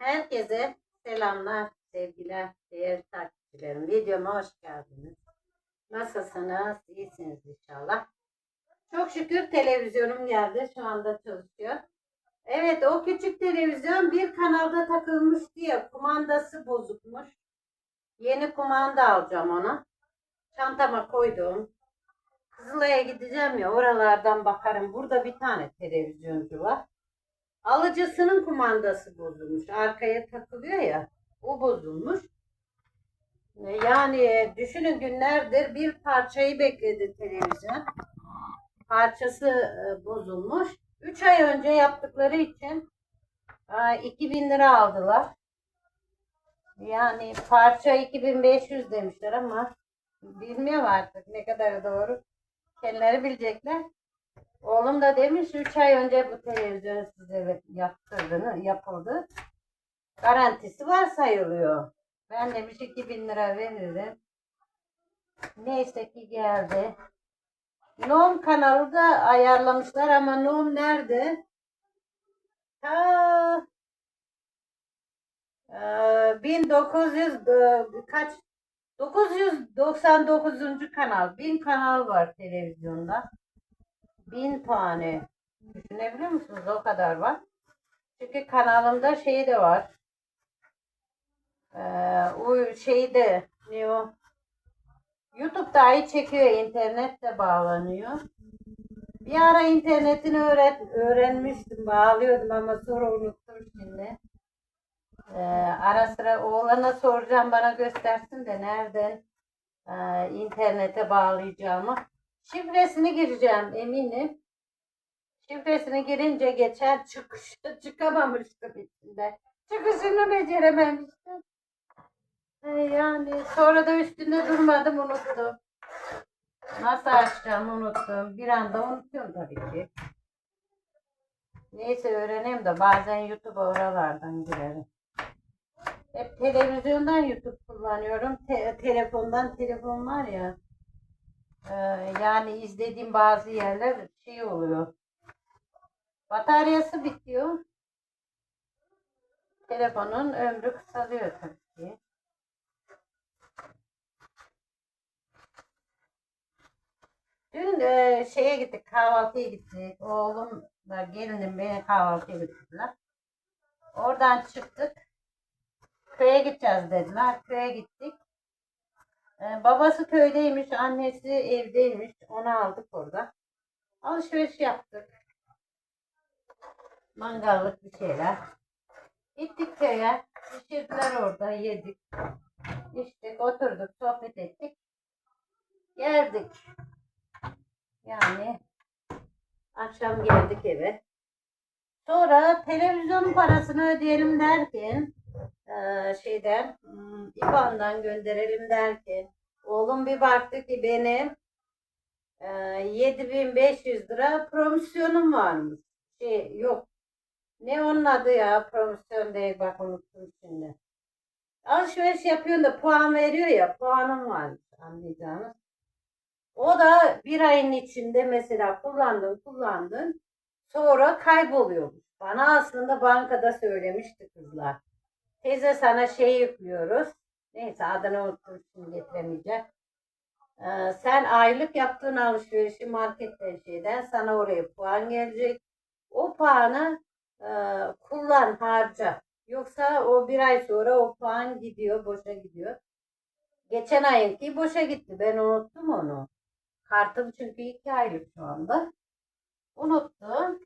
Herkese selamlar, sevgiler, değerli takipçilerim. Videoma hoş geldiniz. Nasılsınız? İyisiniz inşallah. Çok şükür televizyonum geldi. Şu anda çalışıyor. Evet o küçük televizyon bir kanalda takılmış diye kumandası bozukmuş. Yeni kumanda alacağım ona. Çantama koydum. Kızılay'a gideceğim ya oralardan bakarım. Burada bir tane televizyoncu var. Alıcısının kumandası bozulmuş. Arkaya takılıyor ya. O bozulmuş. E, Yani düşünün günlerdir bir parçayı bekledi televizyon. Parçası e, bozulmuş. 3 ay önce yaptıkları için e, 2000 lira aldılar. Yani parça 2500 demişler ama bilmiyorum artık ne kadar doğru. Kendileri bilecekler. Oğlum da demiş 3 ay önce bu televizyon size yaptırdığını yapıldı. Garantisi var sayılıyor. Ben demiş 2000 lira veririm. Neyse ki geldi. Nom kanalı da ayarlamışlar ama Nom nerede? Eee, 1900 e, kaç 999. kanal. 1000 kanal var televizyonda. Bin tane. Düşünebiliyor musunuz? O kadar var. Çünkü kanalımda şey de var. Ee, o şeyi de ne o? YouTube dahi çekiyor. internet de bağlanıyor. Bir ara internetini öğret, öğrenmiştim. Bağlıyordum ama sonra unuttum şimdi. Ee, ara sıra oğlana soracağım bana göstersin de nereden e, internete bağlayacağımı. Şifresini gireceğim eminim. Şifresini girince geçen çıkışta çıkamamıştım içinde. Çıkışını becerememiştim. Ee, Yani sonra da üstünde durmadım unuttum. Nasıl açacağımı unuttum. Bir anda unutuyorum tabii ki. Neyse öğreneyim de bazen YouTube oralardan girerim. Hep televizyondan YouTube kullanıyorum. Te- telefondan telefon var ya. Ee, yani izlediğim bazı yerler şey oluyor. Bataryası bitiyor. Telefonun ömrü kısalıyor tabii ki. Dün e, şeye gittik, kahvaltıya gittik. Oğlumla gelinim beni kahvaltıya götürdüler. Oradan çıktık. Köye gideceğiz dediler. Köye gittik. Ee, babası köydeymiş, annesi evdeymiş. Onu aldık orada. Alışveriş yaptık. Mangallık bir şeyler. Gittik köye. Pişirdiler orada, yedik. İçtik, oturduk, sohbet ettik. Geldik. Yani akşam geldik eve. Sonra televizyonun parasını ödeyelim derken eee, şeyden hmm, İBAN'dan gönderelim derken oğlum bir baktı ki benim eee 7500 lira promosyonum varmış. Şey yok. Ne onun adı ya? Promosyon değil bak unuttum şimdi. Alışveriş yapıyorsun da puan veriyor ya puanım varmış anlayacağınız. O da bir ayın içinde mesela kullandın kullandın sonra kayboluyormuş. Bana aslında bankada söylemişti kızlar. Teyze sana şey yüklüyoruz. Neyse adını unuttum şimdi getiremeyeceğim. Ee, sen aylık yaptığın alışverişi marketten şeyden sana oraya puan gelecek. O puanı e, kullan harca. Yoksa o bir ay sonra o puan gidiyor boşa gidiyor. Geçen ayınki boşa gitti. Ben unuttum onu. Kartım çünkü iki aylık şu anda. Unuttum.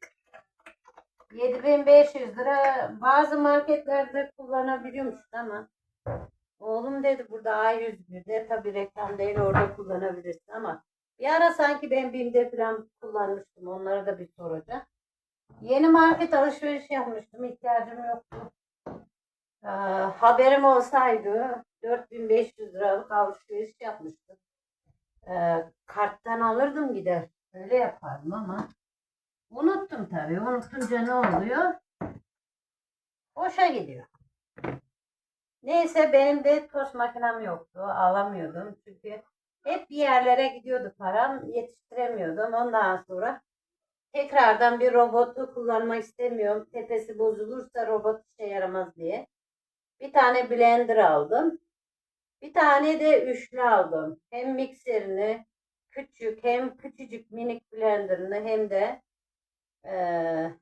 7500 lira bazı marketlerde kullanabiliyormuş ama oğlum dedi burada A101'de tabi reklam değil orada kullanabilirsin ama bir ara sanki ben BİM'de falan kullanmıştım onlara da bir soracağım. Yeni market alışveriş yapmıştım ihtiyacım yoktu. Ee, haberim olsaydı 4500 liralık alışveriş yapmıştım. Ee, karttan alırdım gider. Öyle yapardım ama unuttum tabii. Unutunca ne oluyor? Boşa gidiyor. Neyse benim de tost makinem yoktu. Alamıyordum çünkü hep bir yerlere gidiyordu param. Yetiştiremiyordum. Ondan sonra tekrardan bir robotu kullanmak istemiyorum. Tepesi bozulursa robot işe yaramaz diye. Bir tane blender aldım. Bir tane de üçlü aldım. Hem mikserini küçük hem küçücük minik blenderını hem de eee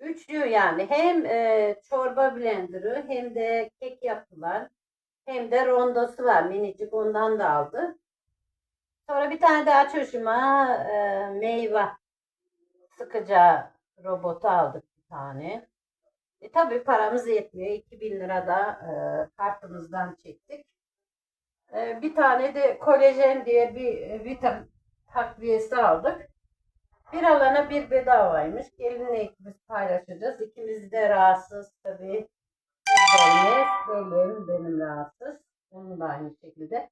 üçlü yani hem eee, çorba blenderı hem de kek yapılan hem de rondosu var minicik ondan da aldı. Sonra bir tane daha çocuğuma eee, meyve sıkacağı robotu aldık bir tane. E tabii paramız yetmiyor. 2000 lira da e, kartımızdan çektik. E, bir tane de kolajen diye bir e, vitamin takviyesi aldık. Bir alana bir bedavaymış. Gelinle ikimiz paylaşacağız. İkimiz de rahatsız tabii. Benim, benim, benim rahatsız. Onun da aynı şekilde.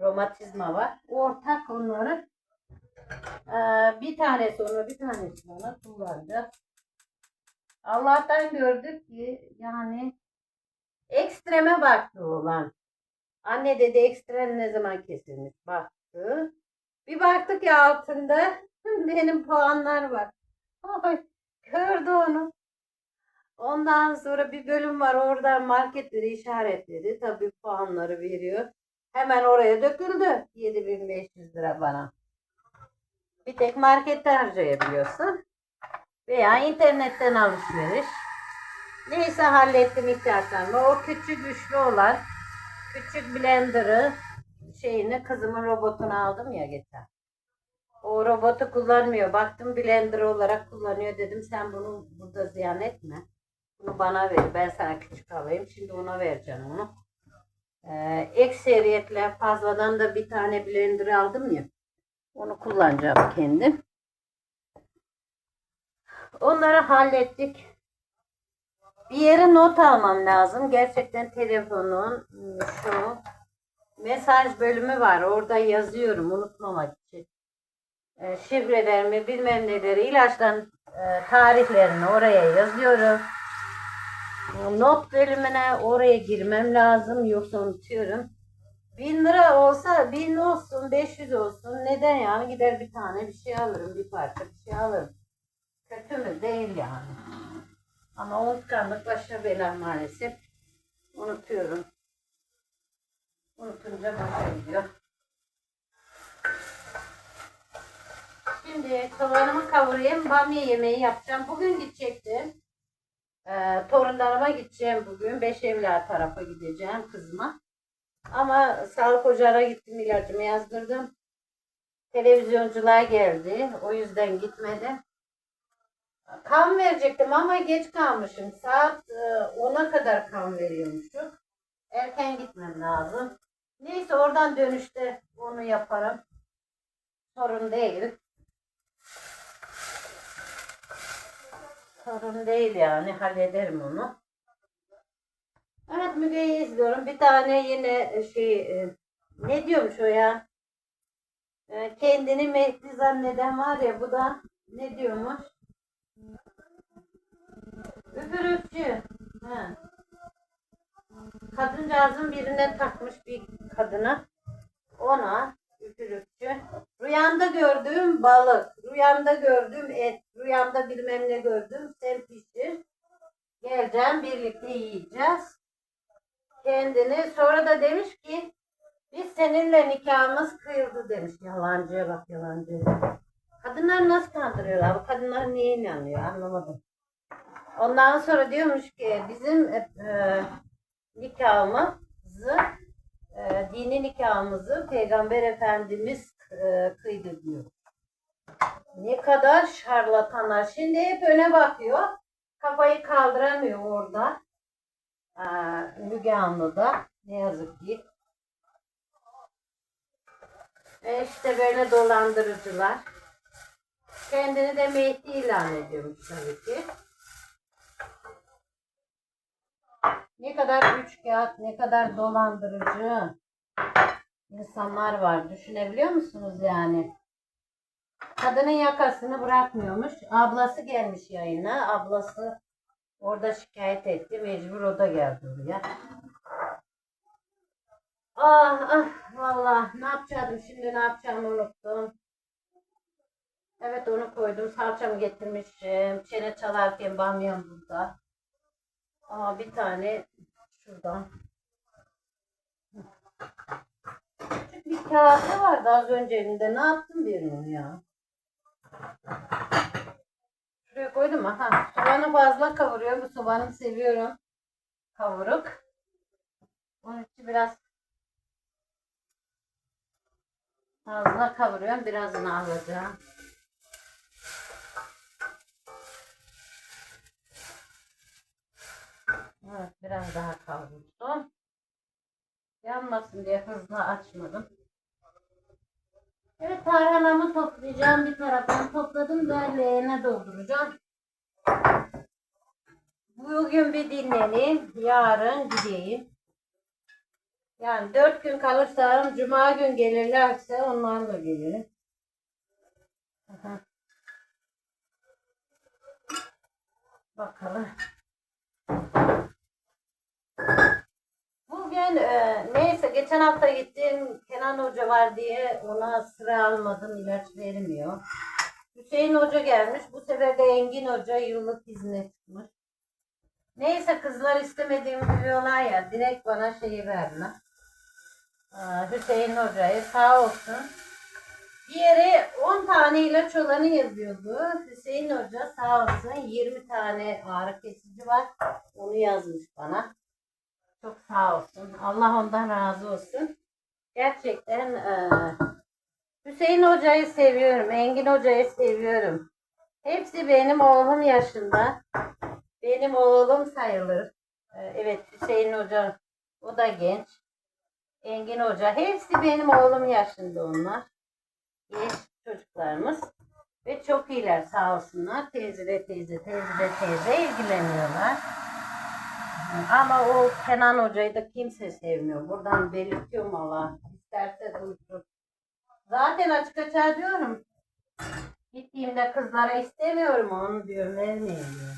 Romatizma var. Ortak onları. E, bir tanesi ona bir tanesi bana kullanacağız. Allah'tan gördük ki yani ekstreme baktı olan. Anne dedi ekstrem ne zaman kesilmiş baktı. Bir baktık ki altında benim puanlar var. Ay, gördü onu. Ondan sonra bir bölüm var oradan marketleri işaretledi. Tabii puanları veriyor. Hemen oraya döküldü. 7500 lira bana. Bir tek markette harcayabiliyorsun. Veya internetten alışveriş. Neyse hallettim ihtiyaçlarımı. O küçük güçlü olan küçük blender'ı şeyini kızımın robotunu aldım ya geçen. O robotu kullanmıyor. Baktım blender olarak kullanıyor. Dedim sen bunu burada ziyan etme. Bunu bana ver. Ben sana küçük alayım. Şimdi ona vereceğim onu. Ee, ekseriyetle fazladan da bir tane blender aldım ya. Onu kullanacağım kendim. Onları hallettik. Bir yere not almam lazım. Gerçekten telefonun ıı, şu mesaj bölümü var. Orada yazıyorum unutmamak. E, şifrelerimi bilmem neleri ilaçların e, tarihlerini oraya yazıyorum. Not bölümüne oraya girmem lazım yoksa unutuyorum. Bin lira olsa bin olsun 500 olsun neden yani gider bir tane bir şey alırım bir parça bir şey alırım. Kötü mü? Değil yani. Ama unutkanlık başa bela maalesef. Unutuyorum. Unutunca başa gidiyor. Şimdi soğanımı kavurayım. Bamya yemeği yapacağım. Bugün gidecektim. Ee, torunlarıma gideceğim bugün. Beş evler tarafa gideceğim kızıma. Ama sağlık ocağına gittim ilacımı yazdırdım. Televizyoncular geldi. O yüzden gitmedim. Kan verecektim ama geç kalmışım. Saat e, 10'a kadar kan veriyormuşum. Erken gitmem lazım. Neyse oradan dönüşte onu yaparım. Sorun değil. Sorun değil yani hallederim onu. Evet Müge'yi izliyorum. Bir tane yine şey e, ne diyormuş o ya? E, Kendini Mehdi zanneden var ya bu da ne diyormuş? Üfürükçü. Ha. Kadıncağızın birine takmış bir kadına. Ona üfürükçü. Rüyamda gördüğüm balık, rüyamda gördüğüm et, rüyamda bilmem ne gördüm. Sen pişir. Geleceğim birlikte yiyeceğiz. Kendini sonra da demiş ki biz seninle nikahımız kıyıldı demiş. Yalancıya bak yalancı. Kadınlar nasıl kandırıyorlar? Bu kadınlar niye inanıyor? Anlamadım. Ondan sonra diyormuş ki bizim e, e, nikahımızı e, dini nikahımızı Peygamber Efendimiz e, kıydı diyor. Ne kadar şarlatanlar. Şimdi hep öne bakıyor. Kafayı kaldıramıyor orada. Aa, Müge Anlı'da. Ne yazık ki. E işte böyle dolandırıcılar. Kendini de Mehdi ilan ediyormuş tabii ki. Ne kadar üç kağıt, ne kadar dolandırıcı insanlar var. Düşünebiliyor musunuz yani? Kadının yakasını bırakmıyormuş. Ablası gelmiş yayına. Ablası orada şikayet etti. Mecbur o da geldi oraya. Ah ah valla ne yapacaktım şimdi ne yapacağımı unuttum. Evet onu koydum. Salçamı getirmişim. Çene çalarken bamyam burada. Aa bir tane şuradan. Küçük bir kase vardı az önce elimde. Ne yaptım bir onu ya? Şuraya koydum ha. Soğanı fazla kavuruyorum. Bu soğanı seviyorum. Kavuruk. Onun için biraz fazla kavuruyorum. Birazını alacağım. Evet, biraz daha kavrulsun. Yanmasın diye hızlı açmadım. Evet, tarhanamı toplayacağım. Bir taraftan topladım da leğene dolduracağım. Bugün bir dinleneyim. Yarın gideyim. Yani dört gün kalırsam cuma gün gelirlerse onlarla gelirim. Bakalım. Bugün e, neyse geçen hafta gittim Kenan Hoca var diye ona sıra almadım ilaç vermiyor. Hüseyin Hoca gelmiş. Bu sefer de Engin Hoca yıllık izne çıkmış. Neyse kızlar istemediğimi biliyorlar ya direkt bana şeyi verdiler. Aa, Hüseyin Hoca'yı sağ olsun. Bir yere 10 tane ilaç olanı yazıyordu. Hüseyin Hoca sağ olsun 20 tane ağrı kesici var. Onu yazmış bana. Çok sağ olsun. Allah ondan razı olsun. Gerçekten eee, Hüseyin Hoca'yı seviyorum. Engin Hoca'yı seviyorum. Hepsi benim oğlum yaşında. Benim oğlum sayılır. Eee, evet Hüseyin Hoca o da genç. Engin Hoca. Hepsi benim oğlum yaşında onlar. Genç çocuklarımız. Ve çok iyiler sağ olsunlar. Teyze de teyze, teyze de teyze ilgileniyorlar. Ama o Kenan Hoca'yı da kimse sevmiyor. Buradan belirtiyorum Allah. İsterse duysun. Zaten açık açığa diyorum. Gittiğimde kızlara istemiyorum onu diyorum. Vermeyin diyor.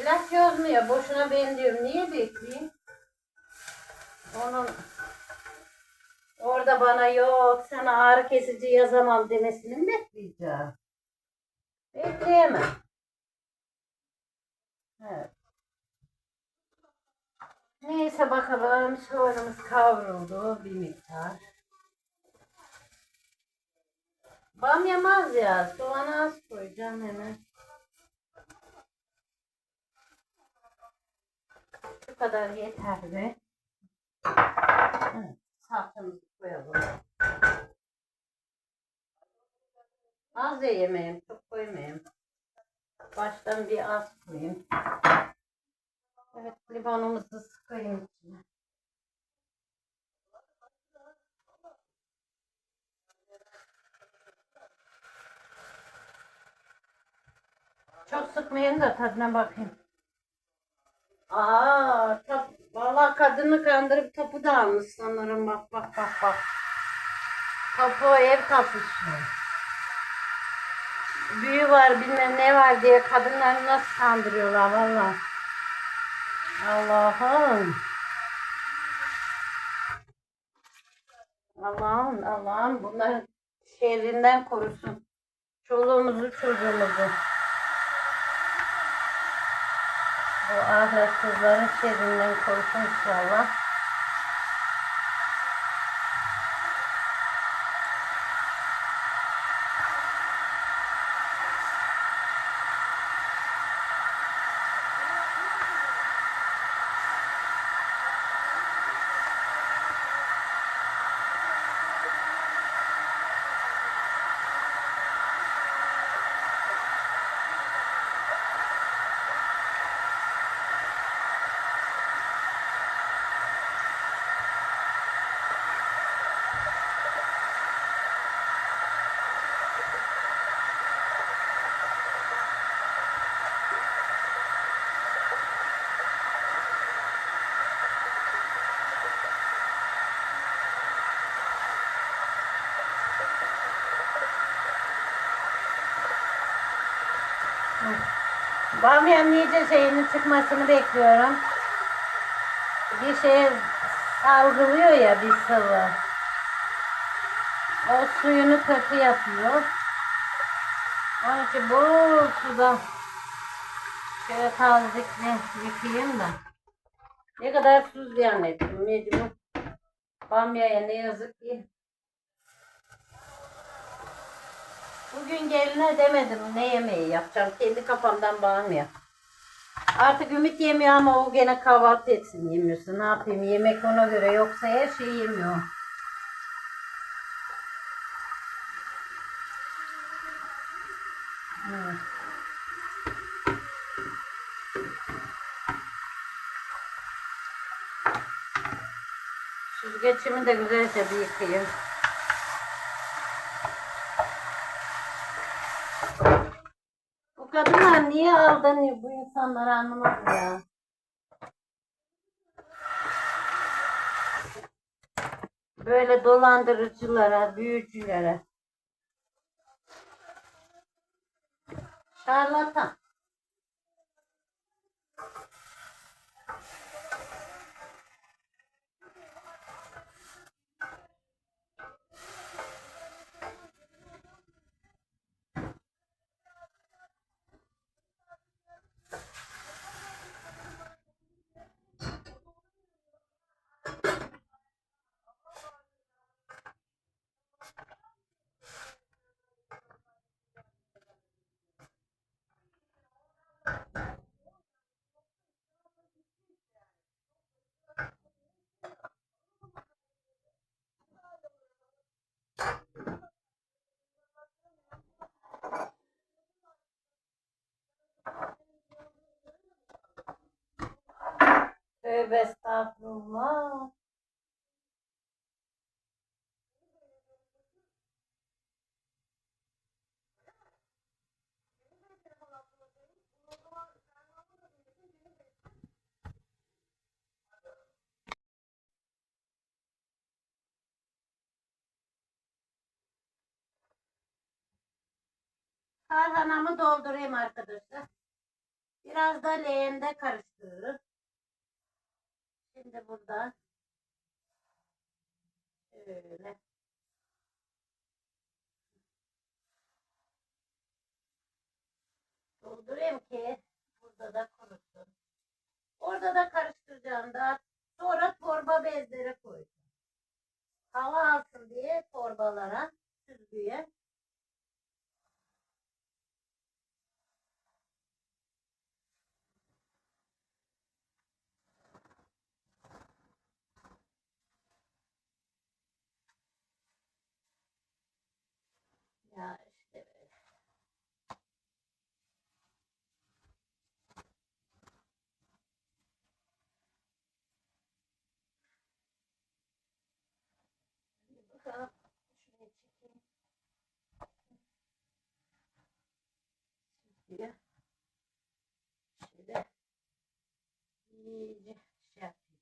İlaç yazmıyor. Boşuna ben diyorum. Niye bekleyeyim? Onun orada bana yok sana ağrı kesici yazamam demesini mi bekleyeceğim? Bekleyemem. Evet. Neyse bakalım soğanımız kavruldu bir miktar. Bamya az ya. Soğanı az koyacağım hemen. Bu kadar yeterli. Evet, salçamızı koyalım. Az da yemeğim, çok koymayayım. Baştan bir az koyayım. Evet, limonumuzu sıkayım içine. Çok sıkmayın da tadına bakayım. Aa, tap, vallahi kadını kandırıp tapu da almış sanırım. Bak bak bak bak. Tapu ev tapusu. Büyü var bilmem ne var diye kadınları nasıl kandırıyorlar valla. Allah'ım. Allah'ım Allah'ım bunların şerrinden korusun. Çoluğumuzu çocuğumuzu. Bu ahlaksızların şerrinden korusun inşallah. Bamyanın iyice şeyinin çıkmasını bekliyorum. Bir şey salgılıyor ya bir sıvı. O suyunu kötü yapıyor. Onun için bol suda şöyle tazelikle yıkayayım da. Ne kadar su ziyan ettim mecbur. Bamya'ya ne yazık ki. Bugün geline demedim ne yemeği yapacağım. Kendi kafamdan bamya. Artık Ümit yemiyor ama o gene kahvaltı etsin yemiyorsa. Ne yapayım yemek ona göre yoksa her şeyi yemiyor. Evet. Süzgeçimi de güzelce bir yıkayayım. Bu kadınlar niye aldanıyor bu insanları anlamadım ya. Böyle dolandırıcılara, büyücülere. Şarlatan. Tövbe estağfurullah. Tarhanamı doldurayım arkadaşlar. Biraz da leğende karıştırırız. Şimdi burada şöyle doldurayım ki burada da kurusun. Orada da karıştıracağım da sonra torba bezlere koyacağım. Hava alsın diye torbalara süzgüye. Ya işte böyle. Bir bakalım. Şuraya çekeyim. Süzgüye. Şöyle iyice şey yapayım.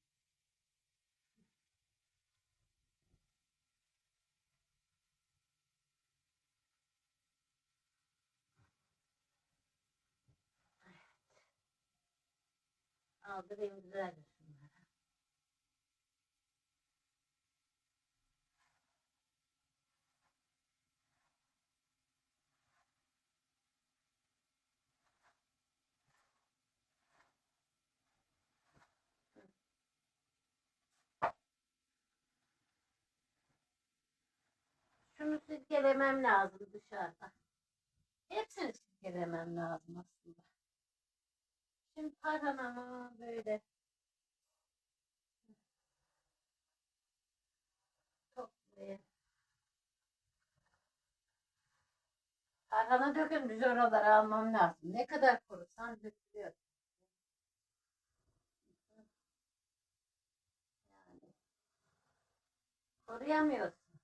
Aldırayım güzelce şunları. Şunu silkelemem lazım dışarıda. Hepsini silkelemem lazım aslında. Şimdi tarhanamı böyle toplayayım. Tarhana dökülmüş oralara almam lazım. Ne kadar kurusan dökülüyor. Yani koruyamıyorsun.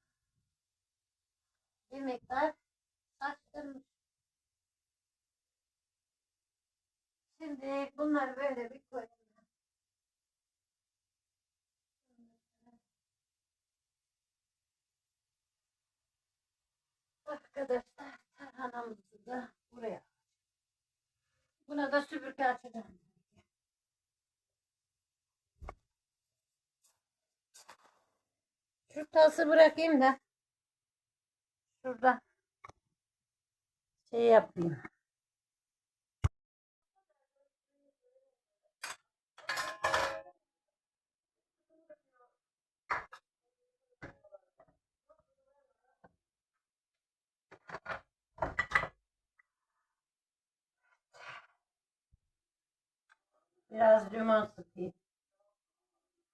Bir miktar saçtırmış. Şimdi bunları böyle bir koyayım. Arkadaşlar tarhanamızı da buraya. Buna da süpürge açacağım. Şu tası bırakayım da. Şurada. şey yapayım. Biraz limon sıkayım.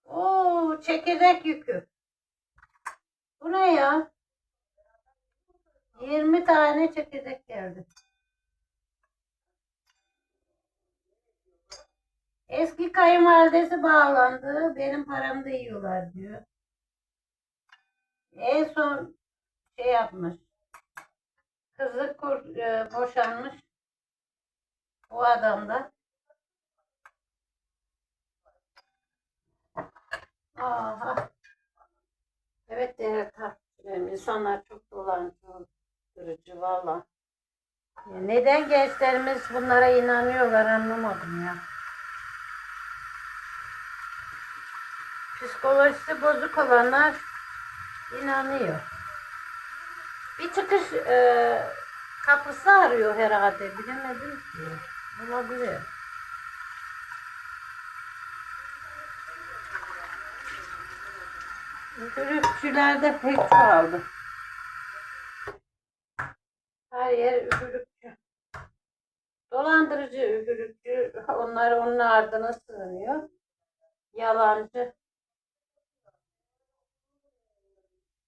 Oo, çekirdek yükü. Bu ne ya? 20 tane çekirdek geldi. Eski kayınvalidesi bağlandı. Benim paramı da yiyorlar diyor. En son şey yapmış. Kızı kur, e, boşanmış. O adam Aha. Evet takipçilerim. İnsanlar çok dolandırıcı valla. Ya Neden gençlerimiz bunlara inanıyorlar anlamadım ya. Psikolojisi bozuk olanlar inanıyor. Bir çıkış e, kapısı arıyor herhalde. Bilemedim ki. Olabilir. Üfürükçülerde pek çoğaldı. Her yer üfürükçü. Dolandırıcı üfürükçü. Onlar onun ardına sığınıyor. Yalancı.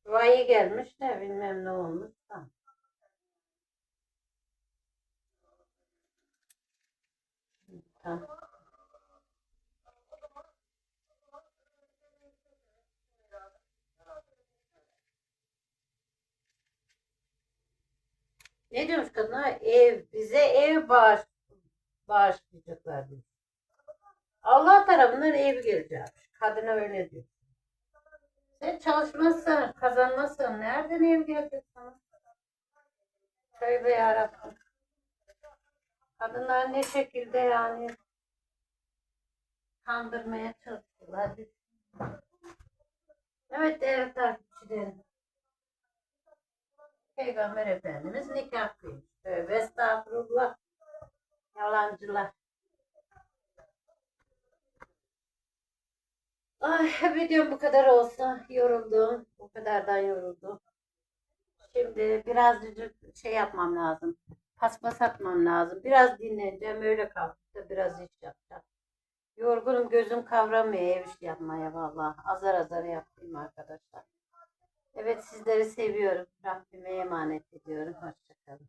Vayı gelmiş de bilmem ne olmuş da. Tamam. Ne diyormuş kadına? Ev, bize ev bağış, bağışlayacaklar diyor. Allah tarafından ev gelecekmiş. Kadına öyle diyor. Sen çalışmazsan, kazanmazsan nereden ev gelecek sana? Tövbe yarabbim. Kadınlar ne şekilde yani kandırmaya çalışıyorlar. Evet değerli takipçilerim. Peygamber Efendimiz nikah kıymış. Tövbe estağfurullah. Yalancılar. Ay videom bu kadar olsa yoruldum. Bu kadardan yoruldum. Şimdi birazcık şey yapmam lazım. Paspas atmam lazım. Biraz dinleneceğim. Öyle kalkıp biraz iş yapacağım. Yorgunum gözüm kavramıyor ev iş yapmaya vallahi. Azar azar yapayım arkadaşlar. Evet sizleri seviyorum. Rabbime emanet ediyorum. Hoşçakalın.